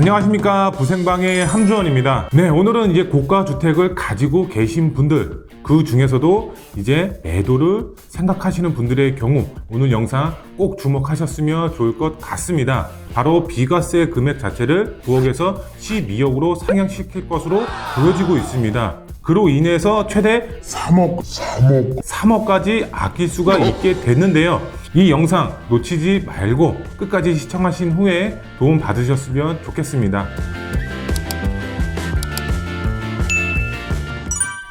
안녕하십니까 부생방의 함주원입니다. 네 오늘은 이제 고가 주택을 가지고 계신 분들 그 중에서도 이제 매도를 생각하시는 분들의 경우 오늘 영상 꼭 주목하셨으면 좋을 것 같습니다. 바로 비과세 금액 자체를 9억에서 12억으로 상향시킬 것으로 보여지고 있습니다. 그로 인해서 최대 3억, 3억, 3억까지 아낄 수가 있게 됐는데요. 이 영상 놓치지 말고 끝까지 시청하신 후에 도움 받으셨으면 좋겠습니다.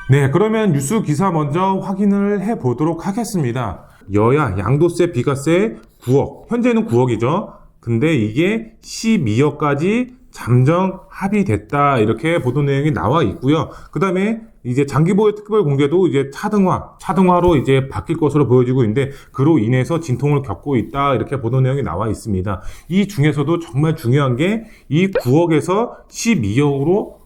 네, 그러면 뉴스 기사 먼저 확인을 해 보도록 하겠습니다. 여야 양도세 비과세 9억, 현재는 9억이죠. 근데 이게 12억까지 잠정 합의됐다 이렇게 보도 내용이 나와 있고요. 그 다음에 이제 장기보유 특별 공제도 이제 차등화, 차등화로 이제 바뀔 것으로 보여지고 있는데 그로 인해서 진통을 겪고 있다 이렇게 보도 내용이 나와 있습니다. 이 중에서도 정말 중요한 게 이 9억에서 12억으로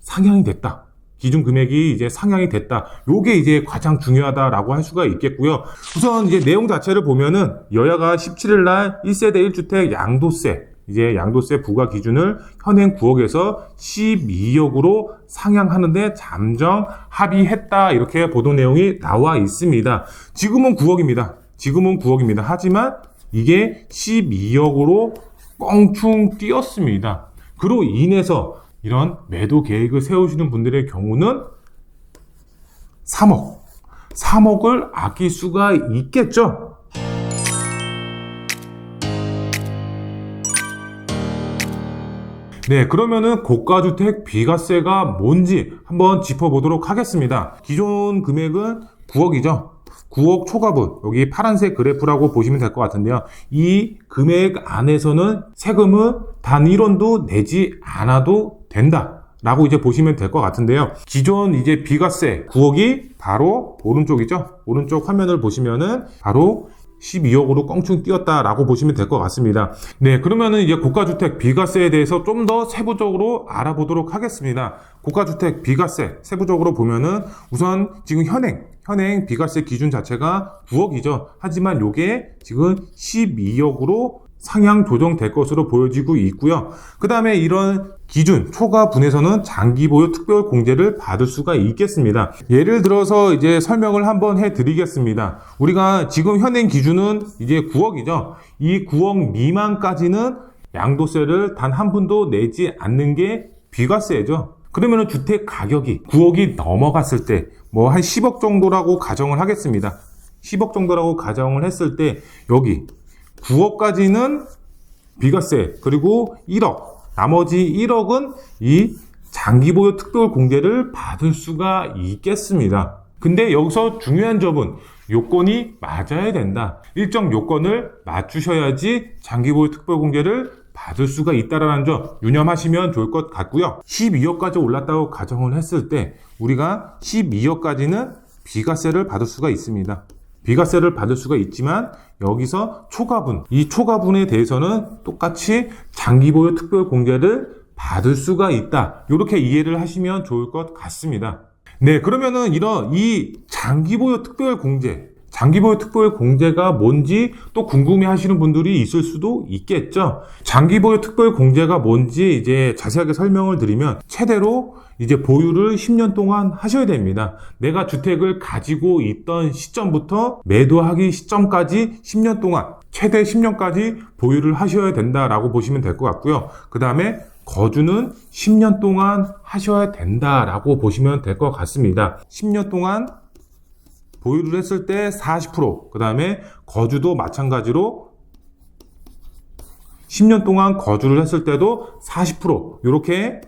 상향이 됐다. 기준 금액이 이제 상향이 됐다. 요게 이제 가장 중요하다라고 할 수가 있겠고요. 우선 이제 내용 자체를 보면은 여야가 17일 날 1세대 1주택 양도세 이제 양도세 부과 기준을 현행 9억에서 12억으로 상향하는데 잠정 합의했다 이렇게 보도 내용이 나와 있습니다. 지금은 9억입니다. 지금은 9억입니다. 하지만 이게 12억으로 껑충 뛰었습니다. 그로 인해서 이런 매도 계획을 세우시는 분들의 경우는 3억, 3억을 아낄 수가 있겠죠? 네, 그러면은 고가주택 비과세가 뭔지 한번 짚어보도록 하겠습니다. 기존 금액은 9억이죠. 9억 초과분, 여기 파란색 그래프라고 보시면 될 것 같은데요. 이 금액 안에서는 세금은 단 1원도 내지 않아도 된다. 라고 이제 보시면 될 것 같은데요. 기존 이제 비과세 9억이 바로 오른쪽이죠. 오른쪽 화면을 보시면은 바로 12억으로 껑충 뛰었다라고 보시면 될 것 같습니다. 네, 그러면은 이제 고가주택 비과세에 대해서 좀 더 세부적으로 알아보도록 하겠습니다. 고가주택 비과세 세부적으로 보면은 우선 지금 현행 현행 비과세 기준 자체가 9억이죠. 하지만 요게 지금 12억으로 상향 조정될 것으로 보여지고 있고요. 그 다음에 이런 기준 초과분에서는 장기 보유 특별 공제를 받을 수가 있겠습니다. 예를 들어서 이제 설명을 한번 해드리겠습니다. 우리가 지금 현행 기준은 이제 9억이죠. 이 9억 미만까지는 양도세를 단 한 푼도 내지 않는 게 비과세죠. 그러면 주택 가격이 9억이 넘어갔을 때 뭐 한 10억 정도라고 가정을 하겠습니다. 10억 정도라고 가정을 했을 때 여기 9억까지는 비과세 그리고 1억 나머지 1억은 이 장기보유 특별 공제를 받을 수가 있겠습니다. 근데 여기서 중요한 점은 요건이 맞아야 된다. 일정 요건을 맞추셔야지 장기보유 특별 공제를 받을 수가 있다라는 점 유념하시면 좋을 것 같고요. 12억까지 올랐다고 가정을 했을 때 우리가 12억까지는 비과세를 받을 수가 있습니다. 비과세를 받을 수가 있지만 여기서 초과분, 이 초과분에 대해서는 똑같이 장기보유 특별 공제를 받을 수가 있다. 이렇게 이해를 하시면 좋을 것 같습니다. 네, 그러면은 이런 이 장기보유 특별 공제, 장기보유 특별 공제가 뭔지 또 궁금해 하시는 분들이 있을 수도 있겠죠. 장기보유 특별 공제가 뭔지 이제 자세하게 설명을 드리면 최대로 이제 보유를 10년 동안 하셔야 됩니다. 내가 주택을 가지고 있던 시점부터 매도하기 시점까지 10년 동안 최대 10년까지 보유를 하셔야 된다라고 보시면 될 것 같고요. 그 다음에 거주는 10년 동안 하셔야 된다라고 보시면 될 것 같습니다. 10년 동안 보유를 했을 때 40%, 그 다음에 거주도 마찬가지로 10년 동안 거주를 했을 때도 40%, 이렇게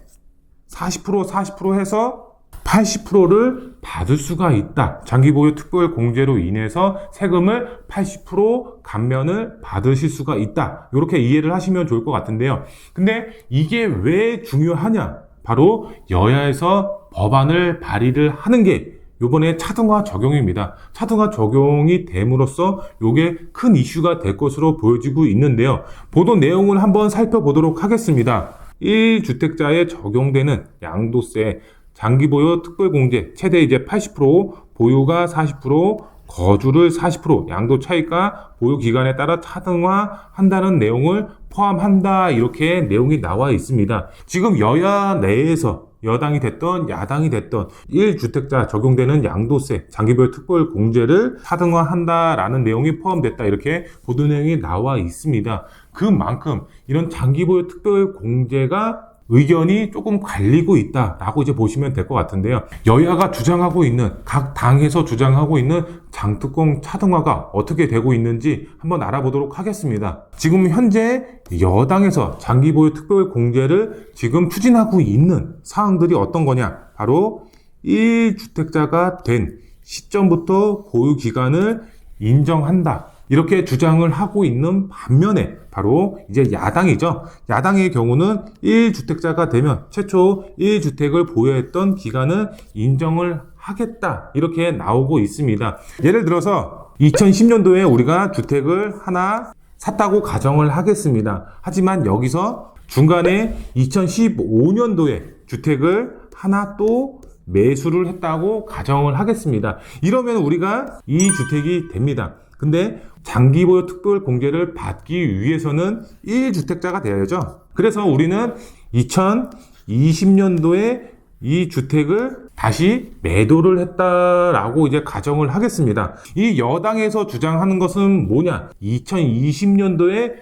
40% 40% 해서 80%를 받을 수가 있다. 장기보유 특별 공제로 인해서 세금을 80% 감면을 받으실 수가 있다. 이렇게 이해를 하시면 좋을 것 같은데요. 근데 이게 왜 중요하냐? 바로 여야에서 법안을 발의를 하는 게 요번에 차등화 적용입니다. 차등화 적용이 됨으로써 요게 큰 이슈가 될 것으로 보여지고 있는데요. 보도 내용을 한번 살펴보도록 하겠습니다. 1주택자에 적용되는 양도세, 장기보유 특별공제, 최대 이제 80%, 보유가 40%, 거주를 40% 양도 차익과 보유 기간에 따라 차등화한다는 내용을 포함한다 이렇게 내용이 나와 있습니다. 지금 여야 내에서 여당이 됐던 야당이 됐던 1주택자 적용되는 양도세 장기별 특별 공제를 차등화한다라는 내용이 포함됐다 이렇게 보도 내용이 나와 있습니다. 그만큼 이런 장기보유 특별 공제가 의견이 조금 갈리고 있다라고 이제 보시면 될 것 같은데요. 여야가 주장하고 있는 각 당에서 주장하고 있는 장특공 차등화가 어떻게 되고 있는지 한번 알아보도록 하겠습니다. 지금 현재 여당에서 장기 보유 특별 공제를 지금 추진하고 있는 사항들이 어떤 거냐? 바로 1주택자가 된 시점부터 보유 기간을 인정한다. 이렇게 주장을 하고 있는 반면에 바로 이제 야당이죠. 야당의 경우는 1주택자가 되면 최초 1주택을 보유했던 기간을 인정을 하겠다. 이렇게 나오고 있습니다. 예를 들어서 2010년도에 우리가 주택을 하나 샀다고 가정을 하겠습니다. 하지만 여기서 중간에 2015년도에 주택을 하나 또 매수를 했다고 가정을 하겠습니다. 이러면 우리가 이 주택이 됩니다. 근데 장기 보유 특별 공제를 받기 위해서는 1주택자가 되어야죠. 그래서 우리는 2020년도에 이 주택을 다시 매도를 했다라고 이제 가정을 하겠습니다. 이 여당에서 주장하는 것은 뭐냐? 2020년도에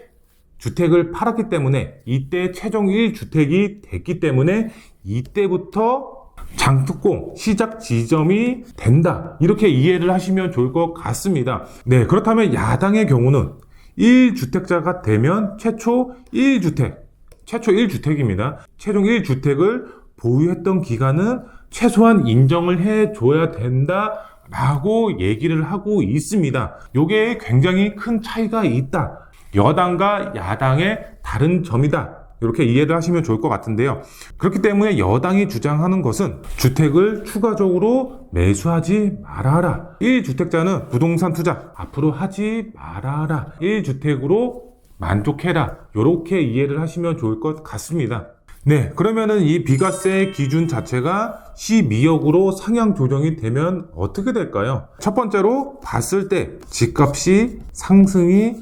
주택을 팔았기 때문에 이때 최종 1주택이 됐기 때문에 이때부터 장특공 시작 지점이 된다. 이렇게 이해를 하시면 좋을 것 같습니다. 네, 그렇다면 야당의 경우는 1주택자가 되면 최초 1주택, 최초 1주택입니다. 최종 1주택을 보유했던 기간은 최소한 인정을 해 줘야 된다. 라고 얘기를 하고 있습니다. 요게 굉장히 큰 차이가 있다. 여당과 야당의 다른 점이다. 이렇게 이해를 하시면 좋을 것 같은데요. 그렇기 때문에 여당이 주장하는 것은 주택을 추가적으로 매수하지 말아라. 1주택자는 부동산 투자 앞으로 하지 말아라. 1주택으로 만족해라. 이렇게 이해를 하시면 좋을 것 같습니다. 네, 그러면은 이 비과세 기준 자체가 12억으로 상향 조정이 되면 어떻게 될까요? 첫 번째로 봤을 때 집값이 상승이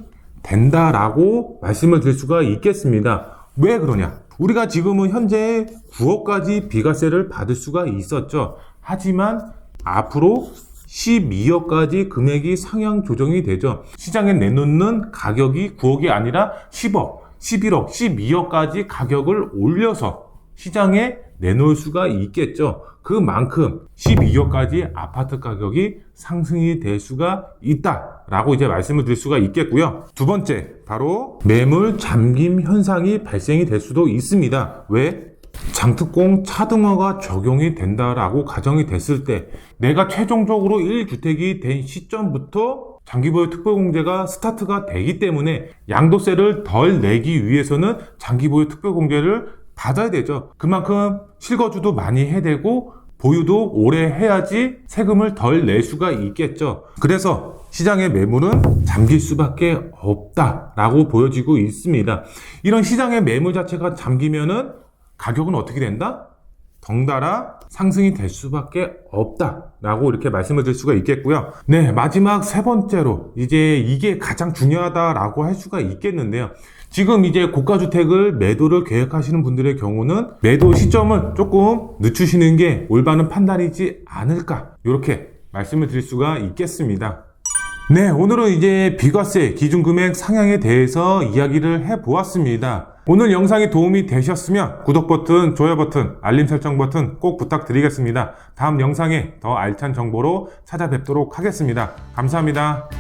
된다라고 말씀을 드릴 수가 있겠습니다. 왜 그러냐? 우리가 지금은 현재 9억까지 비과세를 받을 수가 있었죠. 하지만 앞으로 12억까지 금액이 상향 조정이 되죠. 시장에 내놓는 가격이 9억이 아니라 10억, 11억, 12억까지 가격을 올려서 시장에 내놓을 수가 있겠죠. 그만큼 12억까지 아파트 가격이 상승이 될 수가 있다라고 이제 말씀을 드릴 수가 있겠고요. 두 번째, 바로 매물 잠김 현상이 발생이 될 수도 있습니다. 왜? 장특공 차등화가 적용이 된다라고 가정이 됐을 때 내가 최종적으로 1주택이 된 시점부터 장기보유 특별공제가 스타트가 되기 때문에 양도세를 덜 내기 위해서는 장기보유 특별공제를 받아야 되죠. 그만큼 실거주도 많이 해야 되고 보유도 오래 해야지 세금을 덜 낼 수가 있겠죠. 그래서 시장의 매물은 잠길 수밖에 없다라고 보여지고 있습니다. 이런 시장의 매물 자체가 잠기면은 가격은 어떻게 된다? 덩달아 상승이 될 수밖에 없다라고 이렇게 말씀을 드릴 수가 있겠고요. 네, 마지막 세 번째로 이제 이게 가장 중요하다라고 할 수가 있겠는데요. 지금 이제 고가 주택을 매도를 계획하시는 분들의 경우는 매도 시점을 조금 늦추시는 게 올바른 판단이지 않을까 이렇게 말씀을 드릴 수가 있겠습니다. 네, 오늘은 이제 비과세 기준금액 상향에 대해서 이야기를 해 보았습니다. 오늘 영상이 도움이 되셨으면 구독 버튼, 좋아요 버튼, 알림 설정 버튼 꼭 부탁드리겠습니다. 다음 영상에 더 알찬 정보로 찾아뵙도록 하겠습니다. 감사합니다.